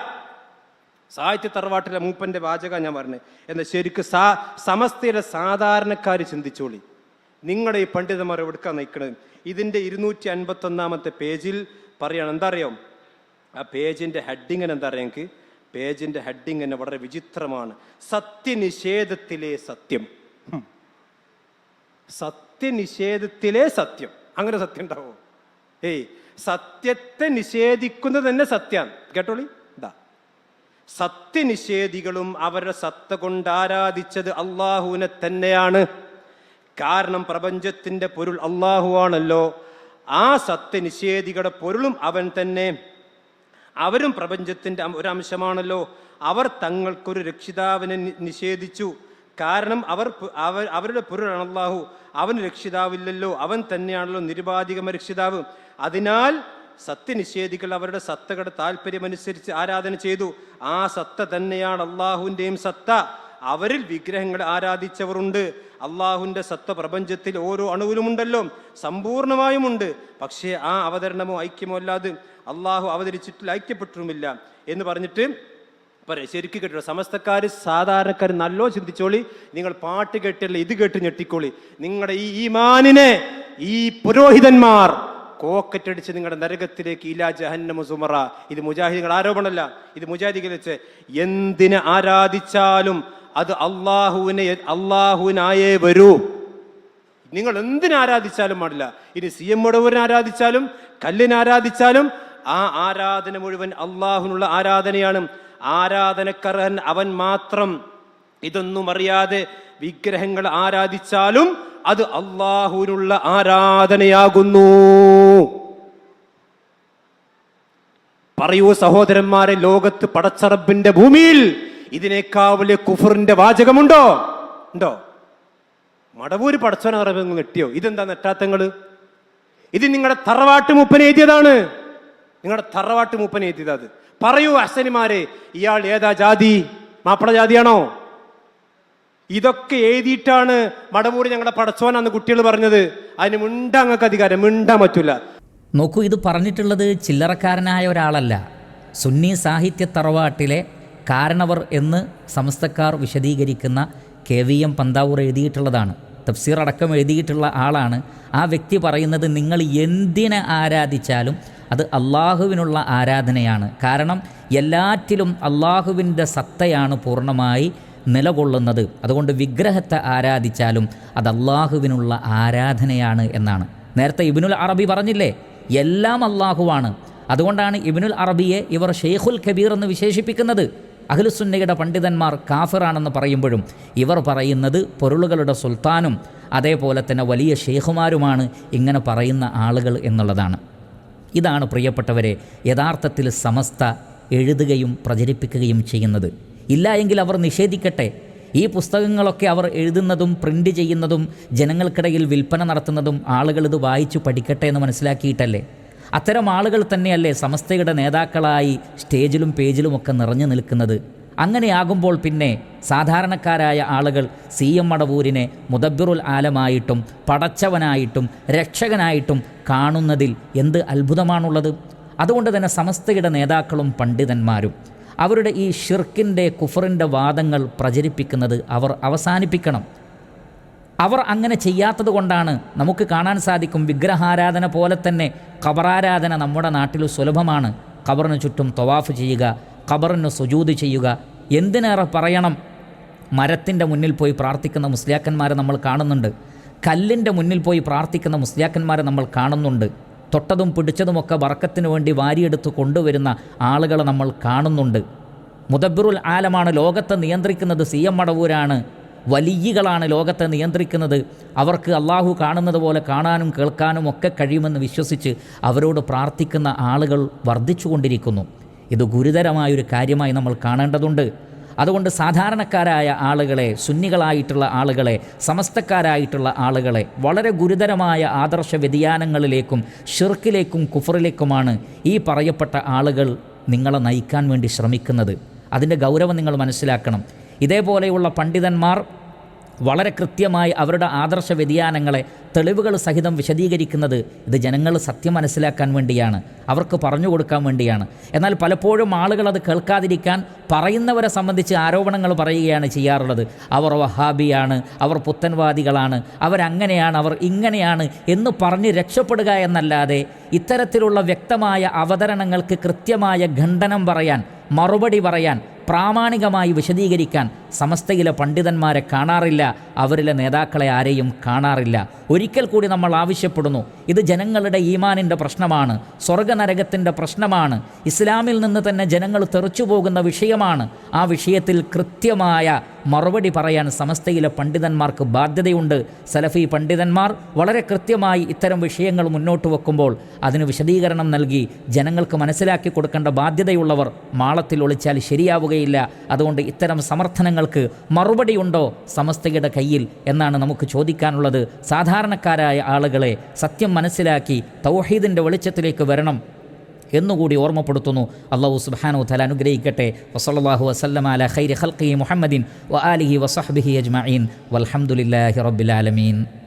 സാഹിത്യ തറവാട്ടിലെ മൂപ്പന്റെ വാചക ഞാൻ പറഞ്ഞത് എന്നാൽ ശരിക്കും സാ സമസ്തയിലെ സാധാരണക്കാർ ചിന്തിച്ചോളി. നിങ്ങളുടെ ഈ പണ്ഡിതന്മാർ എവിടുക്കാൻ നയിക്കണത് ഇതിന്റെ ഇരുന്നൂറ്റി അൻപത്തൊന്നാമത്തെ പേജിൽ പറയണം. എന്താ അറിയാം ആ പേജിന്റെ ഹെഡിങ്ങിന് എന്താ അറിയാം എനിക്ക് പേജിന്റെ തന്നെ വളരെ വിചിത്രമാണ്. സത്യനിഷേധത്തിലെ സത്യം. സത്യനിഷേധത്തിലെ സത്യം. അങ്ങനെ സത്യം ഉണ്ടാവോ? ഏയ് സത്യത്തെ നിഷേധിക്കുന്നത് തന്നെ സത്യം കേട്ടോളി? ഇതാ സത്യനിഷേധികളും അവരുടെ സത്ത കൊണ്ട് ആരാധിച്ചത് അള്ളാഹുവിനെ തന്നെയാണ്. കാരണം പ്രപഞ്ചത്തിന്റെ പൊരുൾ അള്ളാഹുവാണല്ലോ. ആ സത്യനിഷേധികളുടെ പൊരുളും അവൻ തന്നെ. അവരും പ്രപഞ്ചത്തിന്റെ ഒരംശമാണല്ലോ. അവർ തങ്ങൾക്കൊരു രക്ഷിതാവിനെ നിഷേധിച്ചു. കാരണം അവർ അവർ അവരുടെ പൊരുളാണ് അള്ളാഹു അവന് രക്ഷിതാവില്ലല്ലോ. അവൻ തന്നെയാണല്ലോ നിരുപാധികമ രക്ഷിതാവ്. അതിനാൽ സത്യനിഷേധികൾ അവരുടെ സത്തകളുടെ താല്പര്യമനുസരിച്ച് ആരാധന ചെയ്തു. ആ സത്ത തന്നെയാണ് അള്ളാഹുവിന്റെയും സത്ത. അവരിൽ വിഗ്രഹങ്ങൾ ആരാധിച്ചവരുണ്ട്. അള്ളാഹുവിന്റെ സത്വപ്രപഞ്ചത്തിൽ ഓരോ അണുവിലുമുണ്ടല്ലോ. സമ്പൂർണമായുമുണ്ട്. പക്ഷേ ആ അവതരണമോ ഐക്യമോ അല്ലാതെ അള്ളാഹു അവതരിച്ചിട്ടില്ല ഐക്യപ്പെട്ടിട്ടുമില്ല എന്ന് പറഞ്ഞിട്ട് പറയാം ശരിക്കും കേട്ടോ സമസ്തക്കാർ സാധാരണക്കാർ നല്ലോ ചിന്തിച്ചോളി. നിങ്ങൾ പാട്ട് കേട്ടല്ല ഇത് കേട്ട് ഞെട്ടിക്കോളി. നിങ്ങളുടെ ഈ ഈമാനിനെ ഈ പുരോഹിതന്മാർ കോക്കറ്റടിച്ച് നിങ്ങളുടെ നരകത്തിലേക്ക് ഇലാ ജഹന്നമു സുമറ. ഇത് മുജാഹിദികൾ ആരോപണമല്ല. ഇത് മുജാഹിദികൾ വെച്ച് എന്തിനെ ആരാധിച്ചാലും അത് അള്ളാഹുവിനെ അള്ളാഹുവിനായേ വരൂ. നിങ്ങൾ എന്തിനെ ആരാധിച്ചാലും പാടില്ല. ഇനി സി എം ആരാധിച്ചാലും കല്ലിനെ ആരാധിച്ചാലും ആ ആരാധന മുഴുവൻ അള്ളാഹുവിനുള്ള ആരാധനയാണ്. ആരാധനക്കർഹൻ അവൻ മാത്രം. ഇതൊന്നും അറിയാതെ വിഗ്രഹങ്ങൾ ആരാധിച്ചാലും അത് അള്ളാഹുവിനുള്ള ആരാധനയാകുന്നു. പറയൂ സഹോദരന്മാരെ ലോകത്ത് പടച്ചറബിന്റെ ഭൂമിയിൽ ഇതിനേക്കാൾ വലിയ കുഫറിന്റെ വാചകമുണ്ടോ? ഉണ്ടോ? മടവൂര് പടച്ചോന അറിവ് നെട്ടിയോ ഇതെന്താ നെറ്റാത്തങ്ങൾ ഇത് നിങ്ങളുടെ തറവാട്ട് മൂപ്പൻ എഴുതിയതാണ്. നിങ്ങളുടെ തറവാട്ട് മൂപ്പൻ എഴുതിയത് അത്. പറയൂ അസനിമാരെ ഇയാൾ ഏതാ ജാതി? മാപ്പിള ജാതിയാണോ? ഇതൊക്കെ എഴുതിയിട്ടാണ് മടവൂർ ഞങ്ങളുടെ പടച്ചോനാന്ന് കുട്ടികൾ പറഞ്ഞത്. അതിന് മിണ്ടാ അങ്ങക്ക് അധികാരം മിണ്ടാൻ പറ്റൂല. നോക്കൂ ഇത് പറഞ്ഞിട്ടുള്ളത് ചില്ലറക്കാരനായ ഒരാളല്ല. സുന്നി സാഹിത്യ തറവാട്ടിലെ കാരണവർ എന്ന് സമസ്തക്കാർ വിശദീകരിക്കുന്ന കെ വി എം പന്താവൂർ എഴുതിയിട്ടുള്ളതാണ്. തഫ്സീർ അടക്കം എഴുതിയിട്ടുള്ള ആളാണ്. ആ വ്യക്തി പറയുന്നത് നിങ്ങൾ എന്തിനെ ആരാധിച്ചാലും അത് അള്ളാഹുവിനുള്ള ആരാധനയാണ്. കാരണം എല്ലാറ്റിലും അള്ളാഹുവിന്റെ സത്തയാണ് പൂർണമായി നിലകൊള്ളുന്നത്. അതുകൊണ്ട് വിഗ്രഹത്തെ ആരാധിച്ചാലും അത് അള്ളാഹുവിനുള്ള ആരാധനയാണ് എന്നാണ്. നേരത്തെ ഇബിനുൽ അറബി പറഞ്ഞില്ലേ എല്ലാം അള്ളാഹുവാണ്. അതുകൊണ്ടാണ് ഇബിനുൽ അറബിയെ ഇവർ ഷെയ്ഖുൽ കബീർ എന്ന് വിശേഷിപ്പിക്കുന്നത്. അഖിലുസുന്നയുടെ പണ്ഡിതന്മാർ കാഫിറാണെന്ന് പറയുമ്പോഴും ഇവർ പറയുന്നത് പൊരുളുകളുടെ സുൽത്താനും അതേപോലെ തന്നെ വലിയ ഷെയ്ഖുമാരുമാണ് ഇങ്ങനെ പറയുന്ന ആളുകൾ എന്നുള്ളതാണ്. ഇതാണ് പ്രിയപ്പെട്ടവരെ യഥാർത്ഥത്തിൽ സമസ്ത എഴുതുകയും പ്രചരിപ്പിക്കുകയും ചെയ്യുന്നത്. ഇല്ല എങ്കിൽ അവർ നിഷേധിക്കട്ടെ. ഈ പുസ്തകങ്ങളൊക്കെ അവർ എഴുതുന്നതും പ്രിന്റ് ചെയ്യുന്നതും ജനങ്ങൾക്കിടയിൽ വിൽപ്പന നടത്തുന്നതും ആളുകൾ ഇത് വായിച്ചു പഠിക്കട്ടെ എന്ന് മനസ്സിലാക്കിയിട്ടല്ലേ? അത്തരം ആളുകൾ തന്നെയല്ലേ സമസ്തയുടെ നേതാക്കളായി സ്റ്റേജിലും പേജിലും ഒക്കെ നിറഞ്ഞു നിൽക്കുന്നത്? അങ്ങനെയാകുമ്പോൾ പിന്നെ സാധാരണക്കാരായ ആളുകൾ സി എം മടവൂരിനെ മുദബ്ബിറുൽ ആലമായിട്ടും പടച്ചവനായിട്ടും രക്ഷകനായിട്ടും കാണുന്നതിൽ എന്ത് അത്ഭുതമാണുള്ളത്? അതുകൊണ്ട് തന്നെ സമസ്തയുടെ നേതാക്കളും പണ്ഡിതന്മാരും അവരുടെ ഈ ഷിർക്കിന്റെ കുഫറിന്റെ വാദങ്ങൾ പ്രചരിപ്പിക്കുന്നത് അവർ അവസാനിപ്പിക്കണം. അവർ അങ്ങനെ ചെയ്യാത്തത് കൊണ്ടാണ് നമുക്ക് കാണാൻ സാധിക്കും വിഗ്രഹാരാധന പോലെ തന്നെ ഖബറാരാധന നമ്മുടെ നാട്ടിൽ സുലഭമാണ്. ഖബറിന് ചുറ്റും തൊവാഫ് ചെയ്യുക ഖബറിന് സുജൂത് ചെയ്യുക. എന്തിനേറെ പറയണം? മരത്തിന്റെ മുന്നിൽ പോയി പ്രാർത്ഥിക്കുന്ന മുസ്ലിയാക്കന്മാരെ നമ്മൾ കാണുന്നുണ്ട്. കല്ലിന്റെ മുന്നിൽ പോയി പ്രാർത്ഥിക്കുന്ന മുസ്ലിയാക്കന്മാരെ നമ്മൾ കാണുന്നുണ്ട്. തൊട്ടതും പിടിച്ചതുമൊക്കെ വറക്കത്തിന് വേണ്ടി വാരിയെടുത്ത് കൊണ്ടുവരുന്ന ആളുകളെ നമ്മൾ കാണുന്നുണ്ട്. മുദബ്ബിറുൽ ആലമാണ് ലോകത്തെ നിയന്ത്രിക്കുന്നത് സി എം മടവൂരാണ്. വലിയകളാണ് ലോകത്തെ നിയന്ത്രിക്കുന്നത്. അവർക്ക് അള്ളാഹു കാണുന്നത് പോലെ കാണാനും കേൾക്കാനും ഒക്കെ കഴിയുമെന്ന് വിശ്വസിച്ച് അവരോട് പ്രാർത്ഥിക്കുന്ന ആളുകൾ വർദ്ധിച്ചുകൊണ്ടിരിക്കുന്നു. ഇത് ഗുരുതരമായൊരു കാര്യമായി നമ്മൾ കാണേണ്ടതുണ്ട്. അതുകൊണ്ട് സാധാരണക്കാരായ ആളുകളെ സുന്നികളായിട്ടുള്ള ആളുകളെ സമസ്തക്കാരായിട്ടുള്ള ആളുകളെ വളരെ ഗുരുതരമായ ആദർശ വ്യതിയാനങ്ങളിലേക്കും ഷിർക്കിലേക്കും കുഫറിലേക്കുമാണ് ഈ പറയപ്പെട്ട ആളുകൾ നിങ്ങളെ നയിക്കാൻ വേണ്ടി ശ്രമിക്കുന്നത്. അതിന്റെ ഗൗരവം നിങ്ങൾ മനസ്സിലാക്കണം. ഇതേപോലെയുള്ള പണ്ഡിതന്മാർ വളരെ കൃത്യമായി അവരുടെ ആദർശ വ്യതിയാനങ്ങളെ തെളിവുകൾ സഹിതം വിശദീകരിക്കുന്നത് ഇത് ജനങ്ങൾ സത്യം മനസ്സിലാക്കാൻ വേണ്ടിയാണ്. അവർക്ക് പറഞ്ഞു കൊടുക്കാൻ വേണ്ടിയാണ്. എന്നാൽ പലപ്പോഴും ആളുകൾ അത് കേൾക്കാതിരിക്കാൻ പറയുന്നവരെ സംബന്ധിച്ച് ആരോപണങ്ങൾ പറയുകയാണ് ചെയ്യാറുള്ളത്. അവർ വഹാബിയാണ് അവർ പുത്തൻവാദികളാണ് അവരങ്ങനെയാണ് അവർ ഇങ്ങനെയാണ് എന്ന് പറഞ്ഞ് രക്ഷപ്പെടുക എന്നല്ലാതെ ഇത്തരത്തിലുള്ള വ്യക്തമായ അവതരണങ്ങൾക്ക് കൃത്യമായ ഖണ്ഡനം പറയാൻ മറുപടി പറയാൻ പ്രാമാണികമായി വിശദീകരിക്കാൻ സമസ്തയിലെ പണ്ഡിതന്മാരെ കാണാറില്ല അവരിലെ നേതാക്കളെ ആരെയും കാണാറില്ല. ഒരിക്കൽ കൂടി നമ്മൾ ആവശ്യപ്പെടുന്നു ഇത് ജനങ്ങളുടെ ഈമാനിന്റെ പ്രശ്നമാണ് സ്വർഗനരകത്തിന്റെ പ്രശ്നമാണ് ഇസ്ലാമിൽ നിന്ന് തന്നെ ജനങ്ങൾ തെറിച്ചു പോകുന്ന വിഷയമാണ്. ആ വിഷയത്തിൽ കൃത്യമായ മറുപടി പറയാൻ സമസ്തയിലെ പണ്ഡിതന്മാർക്ക് ബാധ്യതയുണ്ട്. സലഫി പണ്ഡിതന്മാർ വളരെ കൃത്യമായി ഇത്തരം വിഷയങ്ങൾ മുന്നോട്ട് വെക്കുമ്പോൾ അതിന് വിശദീകരണം നൽകി ജനങ്ങൾക്ക് മനസ്സിലാക്കി കൊടുക്കേണ്ട ബാധ്യതയുള്ളവർ മാളത്തിൽ ഒളിച്ചാൽ ശരിയാവുകയില്ല. അതുകൊണ്ട് ഇത്തരം സമർത്ഥനങ്ങൾക്ക് മറുപടിയുണ്ടോ സമസ്തയുടെ കയ്യിൽ എന്നാണ് നമുക്ക് ചോദിക്കാനുള്ളത്. സാധാരണക്കാരായ ആളുകളെ സത്യം മനസ്സിലാക്കി തൗഹീദിന്റെ വെളിച്ചത്തിലേക്ക് വരണം എന്നുകൂടി ഓർമ്മപ്പെടുത്തുന്നു. അള്ളാഹു സുബാനു തല അനുഗ്രഹിക്കട്ടെ. വസല്ലല്ലാഹു വസല്ലമ അല ഖൈരി ഖൽഖി മുഹമ്മദിൻ വ ആലിഹി വസഹ്ബിഹി അജ്മീൻ വലഹമുല്ലാഹി റബ്ബിൽ ആലമീൻ.